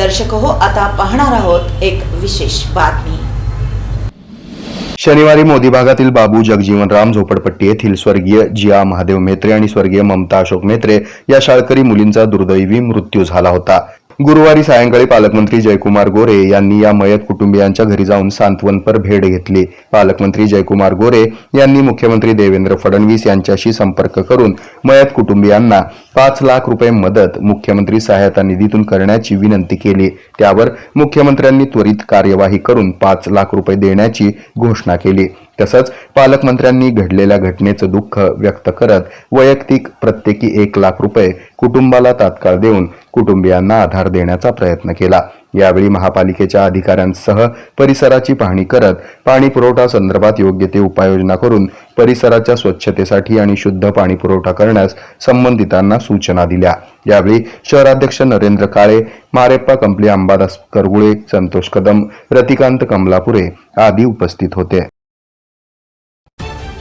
दर्शक हो आता पाहणार आहोत एक विशेष बातमी. शनिवारी मोदी भागातील बाबू जगजीवनराम झोपडपट्टी येथील स्वर्गीय जिया महादेव मेत्रे आणि स्वर्गीय ममता अशोक मेत्रे या शाळकरी मुलींचा दुर्दैवी मृत्यू झाला होता. गुरुवारी सायंकाळी पालकमंत्री जयकुमार गोरे यांनी या मयत कुटुंबियांच्या घरी जाऊन सांत्वनपर भेट घेतली. पालकमंत्री जयकुमार गोरे यांनी मुख्यमंत्री देवेंद्र फडणवीस यांच्याशी संपर्क करून मयत कुटुंबियांना पाच लाख रुपये मदत मुख्यमंत्री सहायता निधीतून करण्याची विनंती केली. त्यावर मुख्यमंत्र्यांनी त्वरित कार्यवाही करून पाच लाख रुपये देण्याची घोषणा केली. तसंच पालकमंत्र्यांनी घडलेल्या घटनेचं दुःख व्यक्त करत वैयक्तिक प्रत्येकी एक लाख रुपये कुटुंबाला तात्काळ देऊन कुटुंबियांना आधार देण्याचा प्रयत्न केला. यावेळी महापालिकेच्या अधिकाऱ्यांसह परिसराची पाहणी करत पाणी पुरवठा संदर्भात योग्य ते उपाययोजना करून परिसराच्या स्वच्छतेसाठी आणि शुद्ध पाणी पुरवठा करण्यास संबंधितांना सूचना दिल्या. यावेळी शहराध्यक्ष नरेंद्र काळे मारेप्पा कंपली अंबादास करगुळे संतोष कदम रतिकांत कमलापुरे आदी उपस्थित होते.